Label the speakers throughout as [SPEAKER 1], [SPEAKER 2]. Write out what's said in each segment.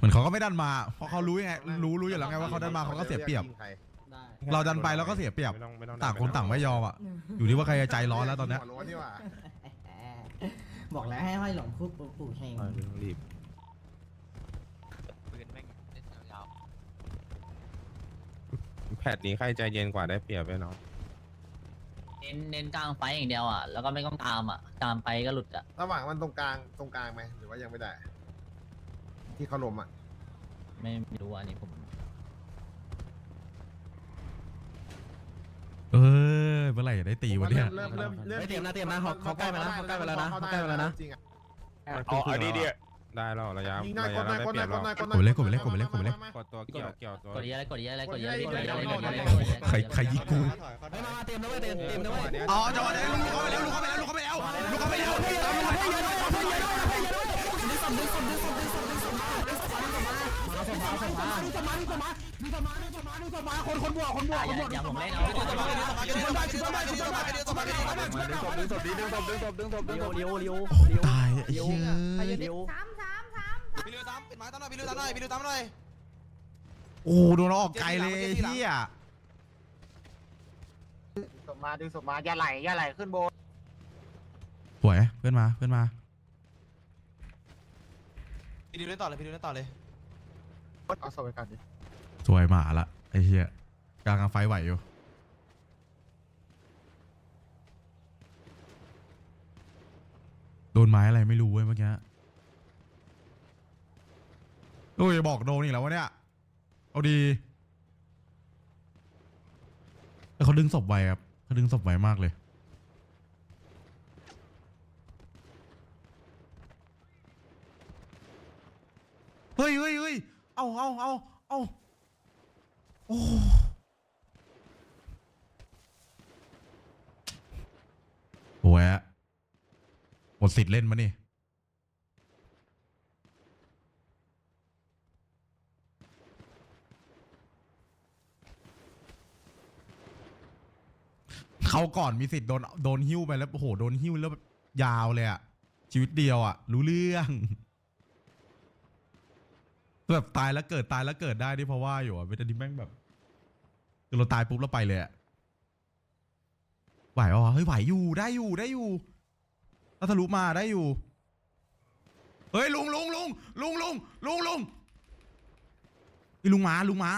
[SPEAKER 1] เหมือนเขาก็ไม่ดันมาเพราะเขารู้ยังไงรู้รู้อยู่แล้วไงว่าเขาดันมาเขาก็เสียเปรียบ
[SPEAKER 2] ได้
[SPEAKER 1] เราดันไปเราก็เสียเปรียบ
[SPEAKER 3] ไม่ต้องไม่ต้อง
[SPEAKER 1] ต่างคนต่างไม่ยอมอะอยู่ที่ว่าใครจะใจร้อนแล้วตอนเนี้ย
[SPEAKER 2] หัร้อนนี่หว่า
[SPEAKER 4] บอกแล้วให้ห้อยหลงคุกปู่ปู่เฮง
[SPEAKER 3] ไม่ต้องรีบ
[SPEAKER 5] ปืนแม่งเล่นยาว
[SPEAKER 3] แพทนี้ใครใจเย็นกว่าได้เปรียบไปเนาะ
[SPEAKER 6] เน้นเน้นกลางไฟอย่างเดียวอะ แล้วก็ไม่ต้องตามอะ ตามไปก็หลุดอะ
[SPEAKER 2] ระหว่างมันตรงกลางตรงกลางไหมหรือว่ายังไม่ได้ ที่เขาลมอะ
[SPEAKER 6] ไม่ไม่รู้อันนี้ผม
[SPEAKER 1] เออเมื่อไหร่จะได้ตีวะเนี่ย
[SPEAKER 2] เริ่มเริ่มเริ่ม
[SPEAKER 4] เฮ้ยเตรียมนะเตรียมนะเขาเขาใกล้มาแล้วเขาใกล้มาแล้วนะเขาใกล้มาแล้วนะ
[SPEAKER 2] จริงอะ
[SPEAKER 3] เอาอันนี้ดิได้แล้วระยะ
[SPEAKER 2] ยิงหน่อย
[SPEAKER 3] ระ
[SPEAKER 2] ก
[SPEAKER 3] ยะ
[SPEAKER 2] ดหน่อย
[SPEAKER 3] ได้
[SPEAKER 2] กด
[SPEAKER 3] เป
[SPEAKER 2] ห
[SPEAKER 3] รี
[SPEAKER 2] น่อยย
[SPEAKER 3] บ
[SPEAKER 2] กด
[SPEAKER 3] แล้ว
[SPEAKER 2] หน่อยกดหน่อย
[SPEAKER 1] กดเลยกดไปเลยกดไปเลยกดไปเลย
[SPEAKER 3] กดตัวเกี่ยวเกี่ยวตัว
[SPEAKER 6] กดเยอะเลยกดเยอะเลยกดเยอะเลยกดเยอะเลยกดเยอะเลยกดเยอะเลย
[SPEAKER 1] ใครใครยิงกู
[SPEAKER 4] เฮ้ยมามาเตรียมนะเว้ยเตรียมเตรียมนะเว้ย
[SPEAKER 1] อ๋อจังหวะนี้ลุกเข้าไปแล้วลุกเข้าไปแล้วลุกเข้าไปแล้วลุกเข้าไปแล้ว
[SPEAKER 6] อย่าผมเล่นเอา
[SPEAKER 4] เลี้ยวเลี้ยว
[SPEAKER 1] โอ้โหตายไอ้เหี้ย
[SPEAKER 4] เลี้ยว
[SPEAKER 7] สามสามสาม
[SPEAKER 5] พี่ลิวตามปิดไม้ตามหน่อยพี่ลิวตามหน่อยพี่ลิวตามหน่อย
[SPEAKER 1] โอ้โหโดนเราออกไกลเลยไอ้เฮีย
[SPEAKER 8] ศพมาดึงศพมาอย่าไหลอย่าไหลขึ้น
[SPEAKER 1] ตายเไอ้เ
[SPEAKER 8] ลี้ยโอ้โหโดน
[SPEAKER 1] ออกไกลเลยพี่อะส
[SPEAKER 2] มมาดึงสมมาอย่าไหลอย่าไหลขึ้นบย
[SPEAKER 1] สวยเพื่อนมาเพื่อนมา
[SPEAKER 5] พี่ลิวเล่นต่อเลยพี่ลิวเล่นต่อเลย
[SPEAKER 8] เอาศพไปก่อนดิ
[SPEAKER 1] สวยหมาละไอ้เฮียกลางไฟไหวอยู่โดนไม้อะไรไม่รู้เว้ยเมื่อกี้โอ้ยบอกโดนอีกแล้ววะเนี่ย เอาดีแต่เขาดึงศพไวครับเขาดึงศพไวมากเลย เฮ้ยเฮ้ยเฮ้ยเอาเอาเอาเอาโอ้โหแอะหมดสิทธิ์เล่นมานี่ เขาก่อนมีสิทธิ์โดนโดนหิ้วไปแล้ว โอ้โห โดนหิ้วแล้วแบบยาวเลยอะชีวิตเดียวอะรู้เรื่อง แบบตายแล้วเกิดตายแล้วเกิดได้นี่เพราะว่าอยู่อะเวทนี้แม่งแบบคือเราตายปุ๊บเราไปเลยอะไหวปะวะเฮ้ยไหวอยู่ได้อยู่ได้อยู่ถ้าทะลุมาได้อยู่ เฮ้ยลุงลุงลุงลุงลุงลุงลุงนี่ลุงมาลุงมา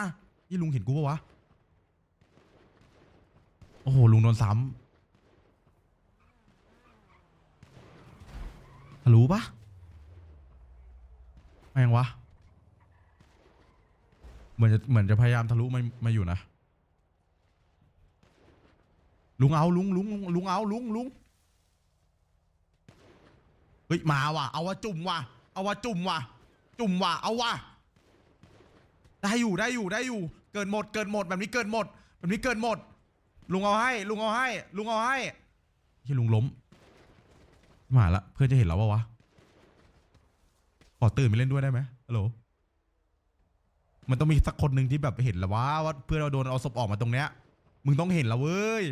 [SPEAKER 1] นี่ลุงเห็นกูปะวะโอ้โหลุงโดนซ้ำทะลุปะไม่งวะ มือนจะเหมือนจะพยายามทะลุมามาอยู่นะ ลุงเอาลุงลุงลุงเอาลุงลุงเฮ้ยมาว่ะ เอาว่ะจุ่มว่ะ เอาว่ะจุ่มว่ะ จุ่มว่ะ เอาว่ะ ได้อยู่ได้อยู่ได้อยู่ เกินหมดเกินหมดแบบนี้เกินหมด แบบนี้เกินหมด ลุงเอาให้ ลุงเอาให้ ลุงเอาให้ที่ลุงล้ม มาละเพื่อนจะเห็นเราปะวะขอตื่นไปเล่นด้วยได้ไหมฮัลโหล มันต้องมีสักคนหนึ่งที่แบบเห็นแล้วว่าว่าเพื่อนเราโดนเอาศพออกมาตรงเนี้ย มึงต้องเห็นแล้วเว้ย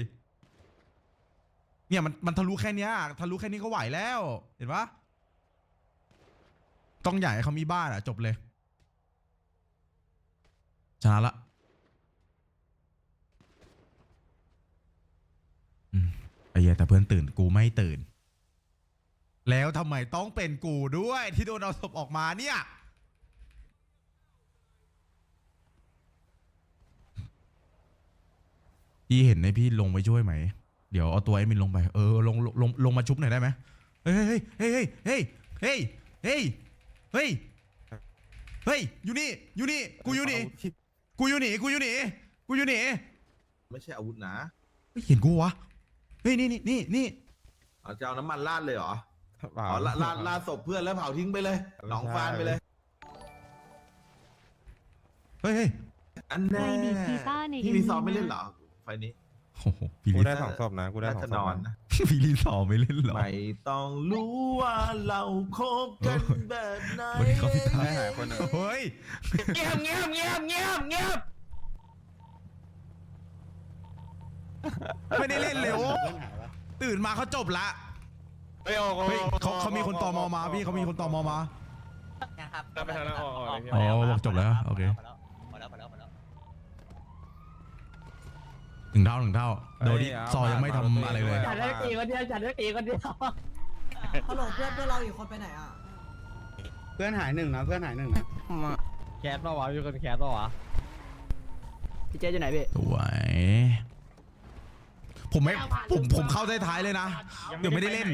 [SPEAKER 1] เนี่ยมันมันทะลุแค่เนี้ยทะลุแค่นี้ก็ไหวแล้ว เห็นปะต้องใหญ่เขามีบ้านอะ จบเลยชนะละอืมไอ้เหี้ยแต่เพื่อนตื่นกูไม่ตื่น แล้วทำไมต้องเป็นกูด้วยที่โดนเอาศพออกมาเนี่ย พี่เห็นในพี่ลงไปช่วยไหม เดี๋ยวเอาตัวไอ้มินลงไป เออลงลงลงลงมาชุบหน่อยได้ไหมเฮ้ยเฮ้ยเฮ้ยเฮ้ยเฮ้ยเฮ้ยเฮ้ยเฮ้ยอยู่นี่อยู่นี่กูอยู่นี่กูอยู่นี่กูอยู่นี่กูอยู่นี่
[SPEAKER 9] ไม่ใช่อาวุธนะ
[SPEAKER 1] เฮ้ยเห็นกูวะเฮ้ยนี่นี่นี่นี่
[SPEAKER 9] เอาจะเอาน้ำมันราดเลยเหรอ
[SPEAKER 3] เปล่า
[SPEAKER 9] อ๋อราดราดราดศพเพื่อนแล้วเผาทิ้งไปเลยหนองฟานไปเลย
[SPEAKER 1] เฮ้ยเฮ้ย
[SPEAKER 9] อันแน่
[SPEAKER 7] ใครดีดกีตาร์ใน
[SPEAKER 9] พี่
[SPEAKER 7] MV
[SPEAKER 9] รีซอร์ไม่เล่นเหรอ ไฟนี้
[SPEAKER 1] โอ้โหพี่
[SPEAKER 3] กู
[SPEAKER 1] ลิ
[SPEAKER 3] ได้สองศพนะกูได้
[SPEAKER 9] น่า
[SPEAKER 3] สอง
[SPEAKER 9] จะ
[SPEAKER 3] ศ
[SPEAKER 9] น
[SPEAKER 3] พ
[SPEAKER 9] อน
[SPEAKER 3] นะ
[SPEAKER 9] นะ
[SPEAKER 1] พี่ลิสอไม่เล่นหรอ
[SPEAKER 9] ไม่ต้องรู้ว่าเราคบกันแบบไหน
[SPEAKER 1] วันนี้เขาพิธา
[SPEAKER 3] ได้หายคนหนึ่ง
[SPEAKER 1] เฮ้ย
[SPEAKER 4] เงียบเงียบเงียบเงียบเงียบ
[SPEAKER 1] ไม่ได้เล่นเลยโอ้ตื่นมาเขาจบละ
[SPEAKER 3] เฮ้ยโอ้โห
[SPEAKER 1] เฮ้ยเขาเขามีคนตอมอมาพี่เขามีคนตอมอมา
[SPEAKER 4] อยาก
[SPEAKER 6] นะครับ
[SPEAKER 10] ไปทางนั้นออกออกเลยพี่
[SPEAKER 1] อ๋อบอกจบแล้ว โอเค
[SPEAKER 6] พอแล้วพอแล้วพอแล้วพอแล้ว
[SPEAKER 1] หนึ่งเท่าหนึ่งเท่า โดยที่ซอยังไม่ทำอะไรเลย
[SPEAKER 6] จัดได้กี่คนเดียวจัดได้กี่คนเดียว
[SPEAKER 4] ฮัลโหลเพื่อนเพื่อนเราอีกคนไปไหนอะ
[SPEAKER 8] เพื่อนหายหนึ่งนะเพื่อนหายหนึ่งนะ
[SPEAKER 6] แคสป่าวะมีคนแคสป่าวะ
[SPEAKER 4] พี่เจอยู่ไหนพี่
[SPEAKER 1] สวย ผมไม่ผมผมเข้าท้ายๆเลยนะ เดี๋ยวไม่ได้เล่น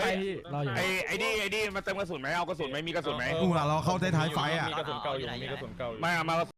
[SPEAKER 10] ไปรออยู่ไอ้ไอ้นี่ไอ้นี่มาเติมกระสุนไหมเอากระสุนไหมมีกระสุนไหม
[SPEAKER 1] ดูละเราเข้าท้ายๆไฟต์อะ
[SPEAKER 10] มีกระสุนเก่าอยู่มีกระสุนเก่าอยู่
[SPEAKER 6] ไม่เอามา